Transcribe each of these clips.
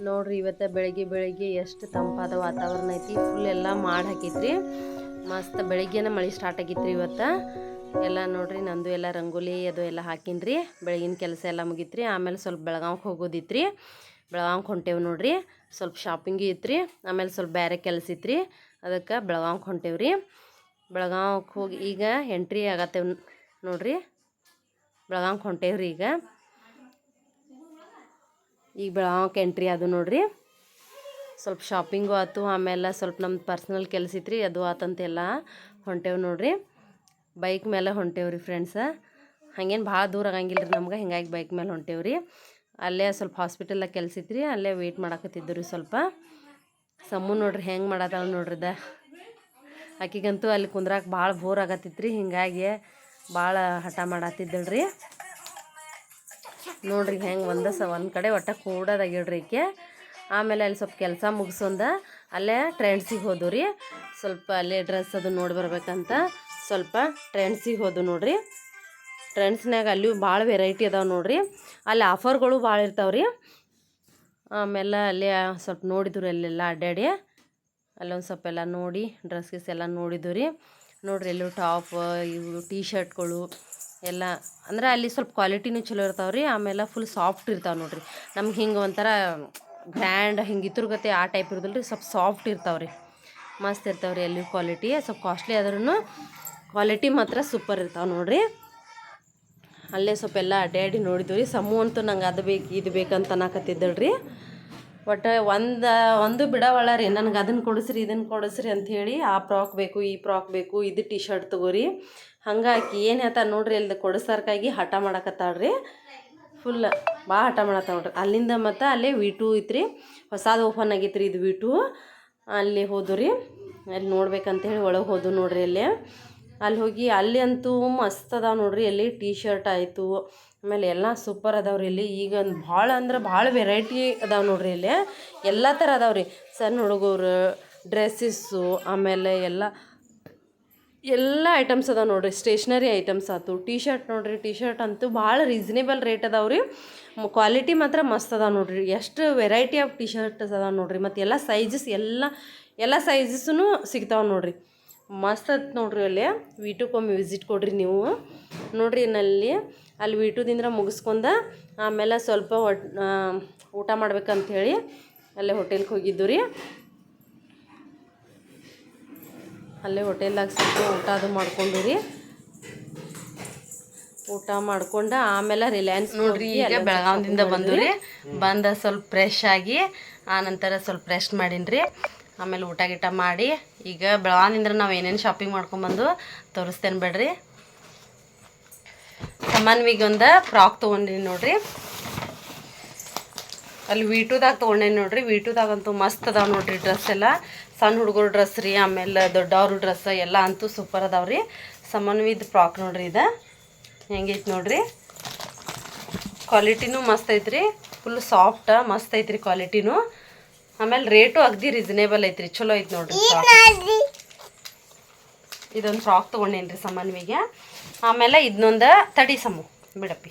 ನೋಡ್ರಿ ಇವತ್ತು ಬೆಳಗ್ಗೆ ಬೆಳಗ್ಗೆ ಎಷ್ಟು ತಂಪಾದ ವಾತಾವರಣ ಐತಿ. ಫುಲ್ ಎಲ್ಲ ಮಾಡಿ ಹಾಕಿತ್ರಿ ಮಸ್ತ್ ಬೆಳಿಗ್ಗೆನ ಮಳೆ ಸ್ಟಾರ್ಟ್ ಆಗಿತ್ರಿ ಇವತ್ತು. ಎಲ್ಲ ನೋಡ್ರಿ ನಂದು ಎಲ್ಲ ರಂಗೋಲಿ ಅದು ಎಲ್ಲ ಹಾಕಿನ್ರಿ. ಬೆಳಗಿನ ಕೆಲಸ ಎಲ್ಲ ಮುಗಿತ್ರಿ. ಆಮೇಲೆ ಸ್ವಲ್ಪ ಬೆಳಗಾವಕ್ಕೆ ಹೋಗೋದಿತ್ರಿ. ಬೆಳಗಾವ್ಗೆ ಹೊಂಟೇವು ನೋಡ್ರಿ. ಸ್ವಲ್ಪ ಶಾಪಿಂಗ್ ಇತ್ರಿ. ಆಮೇಲೆ ಸ್ವಲ್ಪ ಬೇರೆ ಕೆಲಸ ಇತ್ರಿ. ಅದಕ್ಕೆ ಬೆಳಗಾವ್ಗೆ ಹೊಂಟೇವ್ರಿ. ಬೆಳಗಾವಕ್ಕೆ ಹೋಗಿ ಈಗ ಎಂಟ್ರಿ ಆಗತ್ತೇವ್ ನೋಡ್ರಿ. ಬೆಳಗಾವ್ಗೆ ಹೊಂಟೇವ್ರಿ ಈಗ. ಈಗ ಬೆಳಗಾವ್ಗೆ ಎಂಟ್ರಿ ಅದು ನೋಡ್ರಿ. ಸ್ವಲ್ಪ ಶಾಪಿಂಗು ಆಯ್ತು ಆಮೇಲೆ ಸ್ವಲ್ಪ ನಮ್ಮ ಪರ್ಸ್ನಲ್ ಕೆಲಸ ಇತ್ತು ರೀ ಅದು ಆತಂತೆಲ್ಲ ಹೊಂಟೇವು ನೋಡ್ರಿ. ಬೈಕ್ ಮೇಲೆ ಹೊಂಟೇವ್ರಿ ಫ್ರೆಂಡ್ಸ ಹಂಗೇನು ಭಾಳ ದೂರ ಆಗಂಗಿಲ್ಲ ರೀ ನಮ್ಗೆ, ಹಿಂಗಾಗಿ ಬೈಕ್ ಮೇಲೆ ಹೊಂಟೇವ್ರಿ ಅಲ್ಲೇ ಸ್ವಲ್ಪ ಹಾಸ್ಪಿಟಲ್ದಾಗ ಕೆಲಸ ಇತ್ತು ರೀ ಅಲ್ಲೇ ವೆಯ್ಟ್ ಮಾಡಾಕತ್ತಿದ್ದು ರೀ ಸ್ವಲ್ಪ. ಸಮ್ಮು ನೋಡ್ರಿ, ಹೆಂಗೆ ಮಾಡತ್ತಾಳ ನೋಡ್ರಿದ ಆಕಿಗಂತೂ ಅಲ್ಲಿ ಕುಂದ್ರಾಕ ಭಾಳ ಬೋರ್ ಆಗತ್ತಿತ್ತು ರೀ ಹಿಂಗಾಗಿ ಭಾಳ ಹಠ ಮಾಡತ್ತಿದ್ದಳ್ರಿ ನೋಡ್ರಿ ಹೆಂಗೆ ಒಂದ ಸ ಒಂದು ಕಡೆ ಒಟ್ಟ ಕೂಡೋದಾಗಿಡ್ರಿ ಈಕೆ. ಆಮೇಲೆ ಅಲ್ಲಿ ಸ್ವಲ್ಪ ಕೆಲಸ ಮುಗಿಸೊಂದ ಅಲ್ಲೇ ಟ್ರೆಂಡ್ಸಿಗೆ ಹೋದವು ರೀ. ಸ್ವಲ್ಪ ಅಲ್ಲೇ ಡ್ರೆಸ್ ಅದು ನೋಡಿ ಬರ್ಬೇಕಂತ ಸ್ವಲ್ಪ ಟ್ರೆಂಡ್ಸಿಗೆ ಹೋದು ನೋಡ್ರಿ. ಟ್ರೆಂಡ್ಸ್ನಾಗ ಅಲ್ಲಿ ಭಾಳ ವೆರೈಟಿ ಅದಾವೆ ನೋಡ್ರಿ. ಅಲ್ಲಿ ಆಫರ್ಗಳು ಭಾಳ ಇರ್ತಾವೆ ರೀ. ಆಮೇಲೆ ಅಲ್ಲೇ ಸ್ವಲ್ಪ ನೋಡಿದ್ರು ಅಲ್ಲೆಲ್ಲ ಅಡ್ಡಾಡಿ ಅಲ್ಲೊಂದು ಸ್ವಲ್ಪ ಎಲ್ಲ ನೋಡಿ ಡ್ರೆಸ್ ಗಿಸ್ ಎಲ್ಲ ನೋಡಿದ್ದು ರೀ. ನೋಡ್ರಿ ಎಲ್ಲೂ ಟಾಪ್ ಇವು ಟೀ ಶರ್ಟ್ಗಳು ಎಲ್ಲ, ಅಂದ್ರೆ ಅಲ್ಲಿ ಸ್ವಲ್ಪ ಕ್ವಾಲಿಟಿನೂ ಚಲೋ ಇರ್ತಾವೆ ರೀ, ಆಮೇಲೆ ಫುಲ್ ಸಾಫ್ಟ್ ಇರ್ತಾವೆ ನೋಡಿರಿ. ನಮ್ಗೆ ಹಿಂಗೆ ಒಂಥರ ಗ್ರ್ಯಾಂಡ್ ಹಿಂಗೆ ಇತ್ರಗತೆ ಆ ಟೈಪ್ ಇರೋದಿಲ್ಲ ರೀ ಸ್ವಲ್ಪ ಸಾಫ್ಟ್ ಇರ್ತಾವೆ ರೀ. ಮಸ್ತ್ ಇರ್ತಾವೆ ರೀ ಅಲ್ಲಿ ಕ್ವಾಲಿಟಿ ಸ್ವಲ್ಪ ಕಾಸ್ಟ್ಲಿ ಆದ್ರೂ ಕ್ವಾಲಿಟಿ ಮಾತ್ರ ಸೂಪರ್ ಇರ್ತಾವೆ ನೋಡಿರಿ. ಅಲ್ಲೇ ಸ್ವಲ್ಪ ಎಲ್ಲ ಅಡ್ಡಾಡಿ ನೋಡಿದ್ವಿ ರೀ, ಸಮೂ ಅಂತೂ ನಂಗೆ ಅದು ಬೇಕು, ಇದು ಬೇಕಂತ ಅನ್ನಕತ್ತಿದ್ದಳ್ರಿ ಒಟ್ಟು ಒಂದು ಒಂದು ಬಿಡವಳ ರೀ, ನನಗೆ ಅದನ್ನು ಕೊಡಿಸ್ರಿ ಇದನ್ನು ಕೊಡಿಸ್ರಿ ಅಂಥೇಳಿ ಆ ಫ್ರಾಕ್ ಬೇಕು, ಈ ಫ್ರಾಕ್ ಬೇಕು, ಇದು ಟಿ ಶರ್ಟ್ ತಗೋರಿ. ಹಂಗಾಗಿ ಏನು ಹೇಳ್ತಾ ನೋಡ್ರಿ ಅಲ್ಲಿ ಕೊಡಿಸ್ತಾರ್ಕಾಗಿ ಹಠ ಮಾಡಕತ್ತಾಳ್ರಿ. ಫುಲ್ ಭಾಳ ಹಠ ಮಾಡತ್ತ ನೋಡ್ರಿ. ಅಲ್ಲಿಂದ ಮತ್ತು ಅಲ್ಲೇ ವಿ ಟೂ ಐತ್ರಿ. ಹೊಸದು ಓಪನ್ ಆಗೈತ್ರಿ ಇದು ವಿ ಟೂ ಅಲ್ಲಿ ಹೋದು ರೀ ಅಲ್ಲಿ ನೋಡ್ಬೇಕಂತೇಳಿ ಒಳಗೆ ಹೋದು ನೋಡ್ರಿ ಅಲ್ಲಿ. ಅಲ್ಲಿ ಹೋಗಿ ಅಲ್ಲಿ ಅಂತೂ ಮಸ್ತ್ ಅದಾವ ನೋಡ್ರಿ. ಅಲ್ಲಿ ಟೀ ಶರ್ಟ್ ಆಯಿತು, ಆಮೇಲೆ ಎಲ್ಲ ಸೂಪರ್ ಅದಾವ್ರಿ ಇಲ್ಲಿ. ಈಗ ಭಾಳ ಅಂದ್ರೆ ಭಾಳ ವೆರೈಟಿ ಅದಾವೆ ನೋಡ್ರಿ ಇಲ್ಲಿ. ಎಲ್ಲ ಥರ ಅದಾವೆ ರೀ. ಸಣ್ಣ ಹುಡುಗರು ಡ್ರೆಸ್ಸಸ್ಸು ಆಮೇಲೆ ಎಲ್ಲ ಎಲ್ಲ ಐಟಮ್ಸ್ ಅದಾವೆ ನೋಡಿರಿ. ಸ್ಟೇಷ್ನರಿ ಐಟಮ್ಸ್ ಆಯ್ತು. ಟಿ ಶರ್ಟ್ ನೋಡಿರಿ ಟಿ ಶರ್ಟ್ ಅಂತೂ ಭಾಳ ರೀಸನೇಬಲ್ ರೇಟ್ ಅದಾವೆ ರೀ. ಕ್ವಾಲಿಟಿ ಮಾತ್ರ ಮಸ್ತ್ ಅದಾವೆ ನೋಡಿರಿ. ಎಷ್ಟು ವೆರೈಟಿ ಆಫ್ ಟಿ ಶರ್ಟ್ಸ್ ಅದಾವೆ ನೋಡಿರಿ. ಮತ್ತು ಎಲ್ಲ ಸೈಜಸ್ ಎಲ್ಲ ಎಲ್ಲ ಸೈಜಸ್ಸೂ ಸಿಗ್ತಾವೆ ನೋಡ್ರಿ. ಮಸ್ತ್ ಆಯ್ತು ನೋಡ್ರಿ ಅಲ್ಲಿ. ವೀಟುಕೊಮ್ಮೆ ವಿಸಿಟ್ ಕೊಡ್ರಿ ನೀವು. ನೋಡ್ರಿ ನಲ್ಲಿ ಅಲ್ಲಿ ವೀಟುದಿಂದ ಮುಗಿಸ್ಕೊಂಡ ಆಮೇಲೆ ಸ್ವಲ್ಪ ಹೊಟ್ ಊಟ ಮಾಡ್ಬೇಕಂಥೇಳಿ ಅಲ್ಲೇ ಹೋಟೆಲ್ಗೆ ಹೋಗಿದ್ದು ರೀ. ಅಲ್ಲೇ ಹೋಟೆಲ್ದಾಗ ಸ್ವಲ್ಪ ಊಟ ಅದು ಮಾಡ್ಕೊಂಡು ರೀ. ಊಟ ಮಾಡ್ಕೊಂಡು ಆಮೇಲೆ ರಿಲಯನ್ಸ್ ನೋಡ್ರಿ ಈಗ ಬೆಳಗಾವಿಂದ ಬಂದು ರೀ. ಬಂದ ಸ್ವಲ್ಪ ಫ್ರೆಶ್ ಆಗಿ ಆನಂತರ ಸ್ವಲ್ಪ ರೆಸ್ಟ್ ಮಾಡೀನಿ ಆಮೇಲೆ ಊಟ ಗೀಟ ಮಾಡಿ ಈಗ ಬೆಳಗಾವಿಂದ್ರ ನಾವು ಏನೇನು ಶಾಪಿಂಗ್ ಮಾಡ್ಕೊಂಬಂದು ತೋರಿಸ್ತೇನೆ ಬಿಡ್ರಿ. ಸಮಾನ್ವಿಗೆ ಒಂದು ಫ್ರಾಕ್ ತೊಗೊಂಡಿನಿ ನೋಡ್ರಿ. ಅಲ್ಲಿ ವೀಟುದಾಗ ತೊಗೊಂಡೇನಿ ನೋಡ್ರಿ. ವೀಟುದಾಗಂತೂ ಮಸ್ತ್ ಅದಾವ ನೋಡ್ರಿ ಡ್ರೆಸ್ ಎಲ್ಲ. ಸಣ್ಣ ಹುಡುಗರು ಡ್ರೆಸ್ ರೀ, ಆಮೇಲೆ ದೊಡ್ಡವ್ರ ಡ್ರೆಸ್ ಎಲ್ಲ ಅಂತೂ ಸೂಪರ್ ಅದಾವ ರೀ. ಸಮನ್ವಿದ್ ಫ್ರಾಕ್ ನೋಡ್ರಿ ಇದು. ಹೆಂಗೈತೆ ನೋಡ್ರಿ. ಕ್ವಾಲಿಟಿನೂ ಮಸ್ತ್ ಐತ್ರಿ. ಫುಲ್ ಸಾಫ್ಟ ಮಸ್ತ್ ಐತ್ರಿ ಕ್ವಾಲಿಟಿನೂ ಆಮೇಲೆ ರೇಟು ಅಗ್ದಿ ರೀಸನೇಬಲ್ ಐತ್ರಿ ಚಲೋ ಐತಿ ನೋಡ್ರಿ ಫ್ರಾಕ್ ಇದೊಂದು ಫ್ರಾಕ್ ತೊಗೊಂಡೇನ್ರಿ ರೀ ಸಮನ್ವಿಗೆ ಆಮೇಲೆ ಇದನ್ನೊಂದು ತಡಿ ಸಮು ಬಿಡಪ್ಪಿ.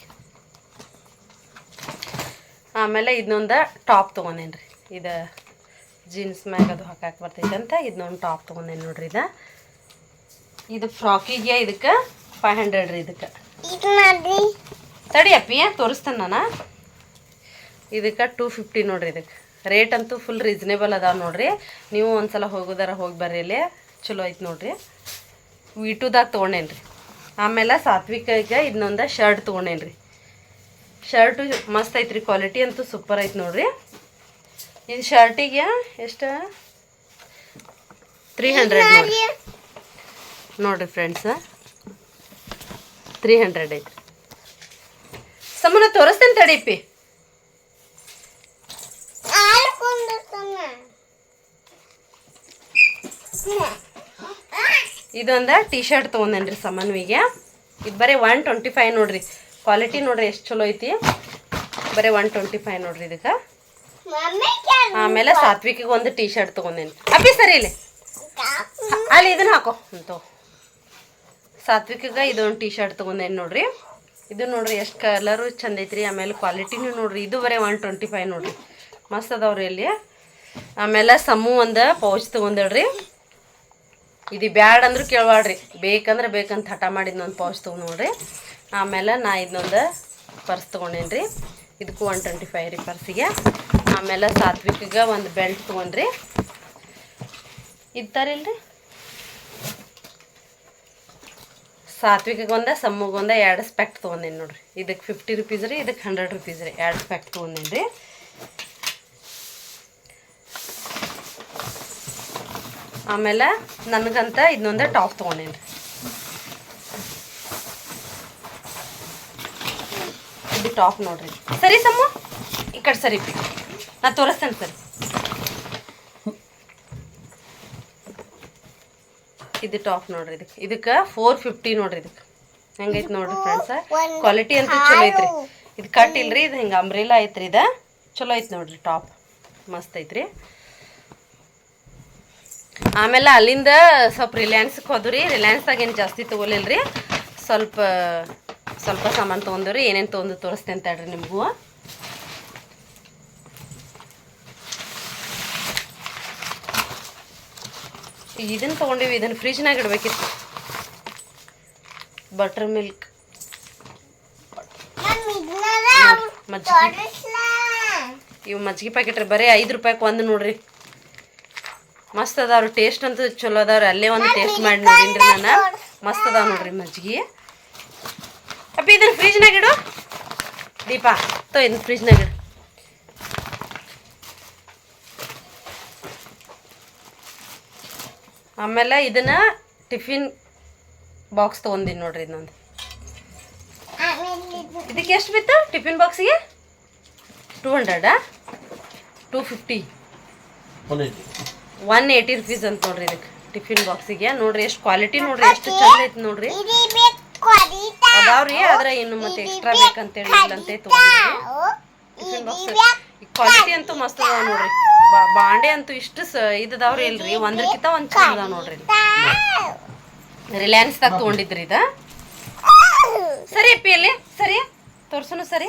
ಆಮೇಲೆ ಇದನ್ನೊಂದು ಟಾಪ್ ತೊಗೊಂಡೇನ್ರಿ. ರೀ ಇದು ಜೀನ್ಸ್ ಮ್ಯಾಗ ಅದು ಹಾಕಕ್ಕೆ ಬರ್ತೈತೆ ಅಂತ ಇದನ್ನೊಂದು ಟಾಪ್ ತೊಗೊಂಡೇನು ನೋಡ್ರಿ ಇದು. ಇದು ಫ್ರಾಕಿಗೆ ಇದಕ್ಕೆ ಫೈವ್ ಹಂಡ್ರೆಡ್ ರೀ ಇದಕ್ಕೆ. ತಡಿ ಅಪ್ಪಿ ತೋರಿಸ್ತೇನೆ ನಾನು? ಇದಕ್ಕೆ ಟೂ ಫಿಫ್ಟಿ ನೋಡ್ರಿ ಇದಕ್ಕೆ. ರೇಟ್ ಅಂತೂ ಫುಲ್ ರೀಸನೇಬಲ್ ಅದಾವ ನೋಡ್ರಿ. ನೀವು ಒಂದ್ಸಲ ಹೋಗೋದಾರ ಹೋಗಿ ಬರ್ರಿ ಇಲ್ಲಿ. ಚಲೋ ಐತೆ ನೋಡ್ರಿ. ವಿಟುದಾಗ ತೊಗೊಂಡೇನಿ ರೀ ಆಮೇಲೆ ಸಾತ್ವಿಕಗೆ ಇದನ್ನೊಂದು ಶರ್ಟ್ ತೊಗೊಂಡೇನಿ ರೀ ಶರ್ಟು ಮಸ್ತ್ ಐತ್ರಿ ಕ್ವಾಲಿಟಿ ಅಂತೂ ಸೂಪರ್ ಐತೆ ನೋಡ್ರಿ. ಇದು ಶರ್ಟಿಗೆ ಎಷ್ಟು? ತ್ರೀ ಹಂಡ್ರೆಡ್ ನೋಡ್ರಿ. ಫ್ರೆಂಡ್ಸ ಫ್ರೆಂಡ್ಸ್ ತ್ರೀ ಹಂಡ್ರೆಡ್ ಐತೆ ಸಮನ ತೋರಿಸ್ತೇನೆ ತಡಿಪಿ. ಇದೊಂದು ಟೀ ಶರ್ಟ್ ತೊಗೊಂಡೇನ್ರಿ ಸಮನ್ವಿಗೆ. ಇದು ಬರೀ ಒನ್ ಟ್ವೆಂಟಿ ಫೈವ್ ನೋಡ್ರಿ. ಕ್ವಾಲಿಟಿ ನೋಡ್ರಿ ಎಷ್ಟು ಚಲೋ ಐತಿ. ಬರೀ ಒನ್ ಟ್ವೆಂಟಿ ಫೈವ್ ನೋಡ್ರಿ ಇದಕ್ಕೆ. ಆಮೇಲೆ ಸಾತ್ವಿಕಿಗೆ ಒಂದು ಟಿ ಶರ್ಟ್ ತೊಗೊಂಡೇನಿ ಅಪ್ಪಿ ಸರಿ ಇಲ್ಲಿ. ಅಲ್ಲಿ ಇದನ್ನ ಹಾಕೋ. ಅಂತ ಸಾತ್ವಿಕಿಗೆ ಇದೊಂದು ಟಿ ಶರ್ಟ್ ತೊಗೊಂಡೇನಿ ನೋಡ್ರಿ. ಇದು ನೋಡ್ರಿ ಎಷ್ಟು ಕಲರು ಚಂದ ಐತ್ರಿ. ಆಮೇಲೆ ಕ್ವಾಲಿಟಿನೂ ನೋಡ್ರಿ. ಇದು ಬರೀ ಒನ್ ಟ್ವೆಂಟಿ ಫೈವ್ ನೋಡ್ರಿ. ಮಸ್ತ್ ಅದಾವ್ರಿ ಇಲ್ಲಿ ಆಮೇಲೆ ಸಮೂ ಒಂದು ಪೌಚ್ ತೊಗೊಂಡೇಳ್ರಿ. ಇದು ಬ್ಯಾಡ ಅಂದ್ರೆ ಕೇಳಬಾಡ್ರಿ ಬೇಕಂದ್ರೆ ಬೇಕಂತ ಹಠ ಮಾಡಿದ್ನೊಂದು ಪೌಚ್ ತೊಗೊಂಡು ನೋಡ್ರಿ. ಆಮೇಲೆ ನಾ ಇದನ್ನೊಂದು ಪರ್ಸ್ ತೊಗೊಂಡೇನಿ ರೀ ಇದಕ್ಕೂ ಒನ್ ಟ್ವೆಂಟಿ ಫೈವ್ ರೀ ಪರ್ಸಿಗೆ ಆಮೇಲೆ ಸಾತ್ವಿಕಗೆ ಒಂದು ಬೆಲ್ಟ್ ತೊಗೊಂಡ್ರಿ. ಇದ್ದಾರಿಲ್ರಿ ಸಾತ್ವಿಕಗೆ ಒಂದ ಸಮ್ಮಗೊಂದ ಎರಡು ಸ್ಪೆಕ್ಟ್ ತೊಗೊಂಡೇನಿ ನೋಡ್ರಿ. ಇದಕ್ಕೆ ಫಿಫ್ಟಿ ರುಪೀಸ್ ರೀ ಇದಕ್ಕೆ ಹಂಡ್ರೆಡ್ ರುಪೀಸ್ ರೀ, ಎರಡು ಸ್ಪೆಕ್ಟ್ ತೊಗೊಂಡೇನಿ ರೀ ಆಮೇಲೆ ನನಗಂತ ಇದನ್ನೊಂದೇ ಟಾಪ್ ತೊಗೊಂಡೇನಿ. ಇದು ಟಾಪ್ ನೋಡ್ರಿ. ಸರಿ ಸಮ್ಮ, ಈ ಕಡೆ ಸರಿ ನಾ ತೋರಿಸ್ತೇನೆ ಸರಿ. ಇದು ಟಾಪ್ ನೋಡ್ರಿ ಇದಕ್ಕೆ. ಇದಕ್ಕೆ ಫೋರ್ ಫಿಫ್ಟಿ ನೋಡ್ರಿ ಇದಕ್ಕೆ. ಹೆಂಗೈತೆ ನೋಡ್ರಿ ಫ್ರೆಂಡ್ಸ ಕ್ವಾಲಿಟಿ ಅಂತ ಚಲೋ ಐತ್ರಿ. ಇದು ಕಟ್ ಇಲ್ರಿ, ಇದು ಹಿಂಗೆ ಅಂಬ್ರೆಲಾ ಐತ್ರಿ, ಇದು ಚಲೋ ಐತೆ ನೋಡ್ರಿ ಟಾಪ್. ಮಸ್ತ್ ಐತ್ರಿ. ಆಮೇಲೆ ಅಲ್ಲಿಂದ ಸ್ವಲ್ಪ ರಿಲಯನ್ಸ್ಗೆ ಹೋದ್ರಿ ರಿಲಯನ್ಸ್ದಾಗ ಏನು ಜಾಸ್ತಿ ತೊಗೊಲಿಲ್ರಿ. ಸ್ವಲ್ಪ ಸ್ವಲ್ಪ ಸಾಮಾನು ತೊಗೊಂಡ್ರಿ ಏನೇನು ತೊಗೊಂಡು ತೋರಿಸ್ತೇನೆ ತಡ್ರಿ ನಿಮಗೂ. ಇದನ್ನು ತೊಗೊಂಡಿವಿ. ಇದನ್ನು ಫ್ರಿಜ್ನಾಗ ಇಡಬೇಕಿತ್ತು. ಬಟರ್ ಮಿಲ್ಕ್ ಮಜ್ಜಿಗೆ. ಇವು ಮಜ್ಜಿಗೆ ಪ್ಯಾಕೆಟ್ ರೀ. ಬರೀ ಐದು ರೂಪಾಯಿಗೆ ಒಂದು ನೋಡ್ರಿ. ಮಸ್ತ್ ಅದಾವ್ರಿ. ಟೇಸ್ಟ್ ಅಂತೂ ಚಲೋ ಅದಾವ್ರಿ. ಅಲ್ಲೇ ಒಂದು ಟೇಸ್ಟ್ ಮಾಡಿ ನೋಡಿನ್ರಿ ನಾನು ಮಸ್ತ್ ಅದಾವ ನೋಡ್ರಿ ಮಜ್ಜಿಗೆ. ಅಪ್ಪ ಇದನ್ನ ಫ್ರಿಜ್ನಾಗ ಇಡು. ದೀಪಾ ತೋ ಇದನ್ನ ಫ್ರಿಜ್ನಾಗ ಇಡು. ಆಮೇಲೆ ಇದನ್ನ ಟಿಫಿನ್ ಬಾಕ್ಸ್ ತೊಗೊಂಡಿನಿ ನೋಡ್ರಿ ಇನ್ನೊಂದು. ಇದಕ್ಕೆ ಎಷ್ಟು ಬಿತ್ತು ಟಿಫಿನ್ ಬಾಕ್ಸಿಗೆ two ಹಂಡ್ರೆಡಾ two fifty one eighty rupees ಅಂತ ನೋಡ್ರಿ ಇದಕ್ಕೆ. ಟಿಫಿನ್ ಬಾಕ್ಸಿಗೆ ನೋಡ್ರಿ ಎಷ್ಟು ಕ್ವಾಲಿಟಿ ನೋಡ್ರಿ ಎಷ್ಟು ಚಂದ ಐತಿ ನೋಡ್ರಿ. ಅದಾವ್ರಿ ಆದ್ರೆ ಇನ್ನು ಮತ್ತೆ ಎಕ್ಸ್ಟ್ರಾ ಬೇಕಂತೇಳಿ ಇಲ್ಲಂತೆ ಟಿಫಿನ್ ಬಾಕ್ಸ್ ಕ್ವಾಲಿಟಿ ಅಂತೂ ಮಸ್ತ್ ಅದಾವ ನೋಡ್ರಿ. ಬಾ- ಬಾಂಡೆ ಅಂತೂ ಇಷ್ಟು ಸ ಇದದಾವ್ರಿ ಇಲ್ರಿ ಒಂದ್ರಕ್ಕಿಂತ ಒಂದ್ ಚಂದ ಅದಾವ ನೋಡ್ರಿ ರಿಲಯನ್ಸ್ದಾಗ ತಗೊಂಡಿದ್ರಿ ಇದ? ಸರಿ ಅಪ್ಪಿ ಅಲ್ಲಿ ಸರಿ ತೋರ್ಸನು ಸರಿ.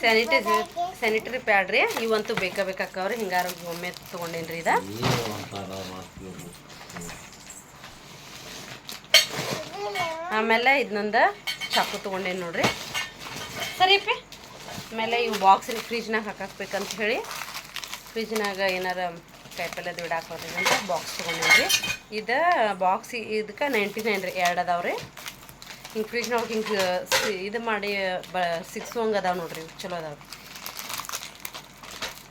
ಸ್ಯಾನಿಟೈಸರ್ ಸ್ಯಾನಿಟರಿ ಪ್ಯಾಡ್ ರೀ. ಇವಂತೂ ಬೇಕಾ ಬೇಕಾಕವ್ರಿ ಹಿಂಗಾರ ಒಮ್ಮೆ ತೊಗೊಂಡೇನ್ರಿ ಇದ? ಆಮೇಲೆ ಇದನ್ನೊಂದು ಚಾಕು ತೊಗೊಂಡೇನಿ ನೋಡ್ರಿ. ಸರಿ ಪಿ ಆಮೇಲೆ ಇವು ಬಾಕ್ಸ್ ಫ್ರಿಜ್ನಾಗ ಹಾಕಾಕ್ಬೇಕಂತ ಹೇಳಿ. ಫ್ರಿಜ್ನಾಗ ಏನಾರ ಕಾಯಿಪಲ್ಯದ ಅಂತ ಬಾಕ್ಸ್ ತೊಗೊಂಡೇನ್ರಿ ಇದು ಬಾಕ್ಸ್ ಇದಕ್ಕೆ ನೈಂಟಿ ನೈನ್ ರೀ. ಎರಡು ಅದಾವ್ರಿ ಹಿಂಗೆ ಫ್ರಿಜ್ನಾಗ ಹಿಂಗೆ ಇದು ಮಾಡಿ, ಬ ಸಿಕ್ಸುವಂಗೆ ಅದಾವೆ ನೋಡ್ರಿ. ಚಲೋ ಅದಾವ.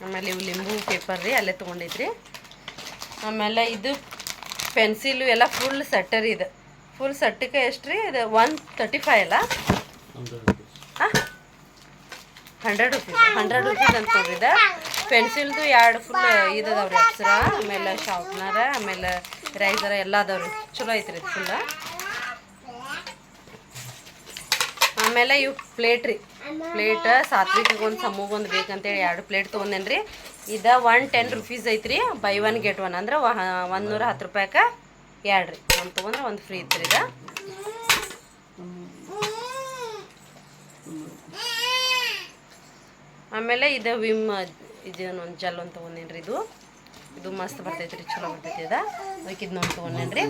ಆಮೇಲೆ ಇವು ಲಿಂಬು ಪೇಪರ್ ರೀ ಅಲ್ಲೇ ತೊಗೊಂಡಿದ್ರಿ. ಆಮೇಲೆ ಇದು ಪೆನ್ಸಿಲು ಎಲ್ಲ ಫುಲ್ ಸೆಟ್ಟರ್ ಇದು. ಫುಲ್ ಸೆಟ್ಟಕ್ಕೆ ಎಷ್ಟು ರೀ? ಇದು ಒನ್ ತರ್ಟಿ ಫೈವ್ ಅಲ್ಲ ಹಂಡ್ರೆಡ್ ರುಪೀಸ್ ಹಂಡ್ರೆಡ್ ರುಪೀಸ್ ಅಂತ ನೋಡ್ರಿದ ಪೆನ್ಸಿಲ್ದು ಎರಡು ಫುಲ್ ಇದದಾವ್ರಿ ಅಪ್ಸರ. ಆಮೇಲೆ ಶಾರ್ಪ್ನರ ಆಮೇಲೆ ರೈಸರ ಎಲ್ಲ ಅದಾವ್ರಿ. ಚಲೋ ಐತ್ರಿ ಇದು ಆಮೇಲೆ ಇವು ಪ್ಲೇಟ್ ರೀ. ಪ್ಲೇಟ್ ಸಾತ್ವಿಕಿಗೆ ಒಂದು ಸಮ್ಮಗೆ ಒಂದು ಬೇಕಂತೇಳಿ ಎರಡು ಪ್ಲೇಟ್ ತೊಗೊಂಡೇನ್ರಿ. ಇದು ಒನ್ ಟೆನ್ ರುಪೀಸ್ ಐತ್ರಿ. ಬೈ ಒನ್ ಗೆಟ್ ಒನ್ ಅಂದ್ರೆ ಒಂದು ನೂರ ಹತ್ತು ರೂಪಾಯ್ಗೆ ಎರಡು ರೀ. ಒಂದು ತೊಗೊಂಡ್ರೆ ಒಂದು ಫ್ರೀ ಇತ್ತು ಇದು. ಆಮೇಲೆ ಇದು ವಿಮ್ ಇದೇನು ಒಂದು ಜಲ್ ಒಂದು ತೊಗೊಂಡೇನ್ರಿ ಇದು. ಇದು ಮಸ್ತ್ ಬರ್ತೈತೆ ರೀ ಚಲೋ ಬರ್ತೈತಿ ಇದು. ಅದಕ್ಕೆ ಇದನ್ನೊಂದು ತೊಗೊಂಡೇನ್ರಿ.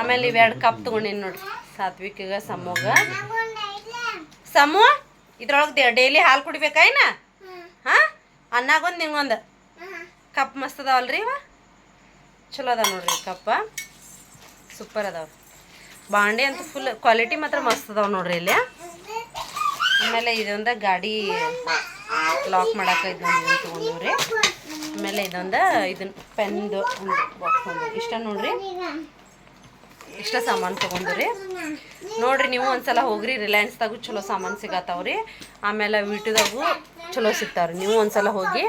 ಆಮೇಲೆ ಇವೆರಡು ಕಪ್ ತೊಗೊಂಡೇನಿ ನೋಡಿರಿ. ಸಾತ್ವಿಕಿಗೆ ಸಮ್ಮಗ ಸಮು ಇದ್ರೊಳಗೆ ಡೈಲಿ ಹಾಲು ಕುಡಿಬೇಕಾ ಏನ? ಹಾಂ? ಅನ್ನಾಗೊಂದು ನಿಂಗೊಂದು. ಕಪ್ ಮಸ್ತ್ ಅದಾವಲ್ರಿ ಇವ? ಚಲೋ ಅದಾವ ನೋಡ್ರಿ ಕಪ್ಪ. ಸೂಪರ್ ಅದಾವ. ಬಾಂಡೆ ಅಂತ ಫುಲ್ ಕ್ವಾಲಿಟಿ ಮಾತ್ರ ಮಸ್ತ್ ಅದಾವ ನೋಡ್ರಿ ಇಲ್ಲಿ. ಆಮೇಲೆ ಇದೊಂದು ಗಾಡಿ ಲಾಕ್ ಮಾಡಕ್ಕೆ ಇದೊಂದು ತೊಗೊಂಡಿವ್ರಿ? ಆಮೇಲೆ ಇದೊಂದು ಇದನ್ನ ಪೆನ್ದು ಒಂದು ಬಾಕ್ಸ್ ಒಂದು. ಇಷ್ಟ ನೋಡ್ರಿ? ಇಷ್ಟ ಸಾಮಾನು ತೊಗೊಂಡ್ರಿ. ನೋಡ್ರಿ ನೀವು ಒಂದ್ಸಲ ಹೋಗ್ರಿ, ರಿಲಯನ್ಸ್ದಾಗೂ ಚಲೋ ಸಾಮಾನು ಸಿಗತ್ತಾವ್ರಿ. ಆಮೇಲೆ ವೀಟುದಾಗೂ ಚಲೋ ಸಿಗ್ತಾವ್ರಿ. ನೀವು ಒಂದ್ಸಲ ಹೋಗಿ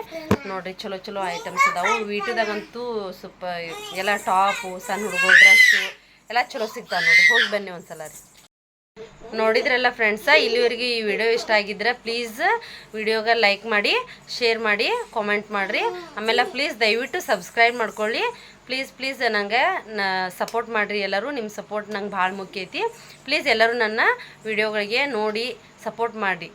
ನೋಡ್ರಿ, ಚಲೋ ಚಲೋ ಐಟಮ್ಸ್ ಇದಾವೆ. ವೀಟುದಾಗಂತೂ ಸ್ವಲ್ಪ ಎಲ್ಲ ಟಾಪು, ಸಣ್ಣ ಹುಡುಗರು ಡ್ರೆಸ್ಸು ಎಲ್ಲ ಚಲೋ ಸಿಗ್ತಾವೆ ನೋಡ್ರಿ. ಹೋಗಿ ಬನ್ನಿ ಒಂದ್ಸಲ ರೀ. ನೋಡಿದ್ರಲ್ಲ ಫ್ರೆಂಡ್ಸ ಇಲ್ಲಿವರೆಗೆ ಈ ವಿಡಿಯೋ ಇಷ್ಟ ಆಗಿದ್ರೆ ಪ್ಲೀಸ್ ವಿಡಿಯೋಗೆ ಲೈಕ್ ಮಾಡಿ ಶೇರ್ ಮಾಡಿ ಕಾಮೆಂಟ್ ಮಾಡಿರಿ. ಆಮೇಲೆ ಪ್ಲೀಸ್ ದಯವಿಟ್ಟು ಸಬ್ಸ್ಕ್ರೈಬ್ ಮಾಡ್ಕೊಳ್ಳಿ. ಪ್ಲೀಸ್ ಪ್ಲೀಸ್ ನನಗೆ ಸಪೋರ್ಟ್ ಮಾಡಿರಿ ಎಲ್ಲರೂ. ನಿಮ್ಮ ಸಪೋರ್ಟ್ ನಂಗೆ ಭಾಳ ಮುಖ್ಯ ಐತಿ. ಪ್ಲೀಸ್ ಎಲ್ಲರೂ ನನ್ನ ವಿಡಿಯೋಗಳಿಗೆ ನೋಡಿ ಸಪೋರ್ಟ್ ಮಾಡಿ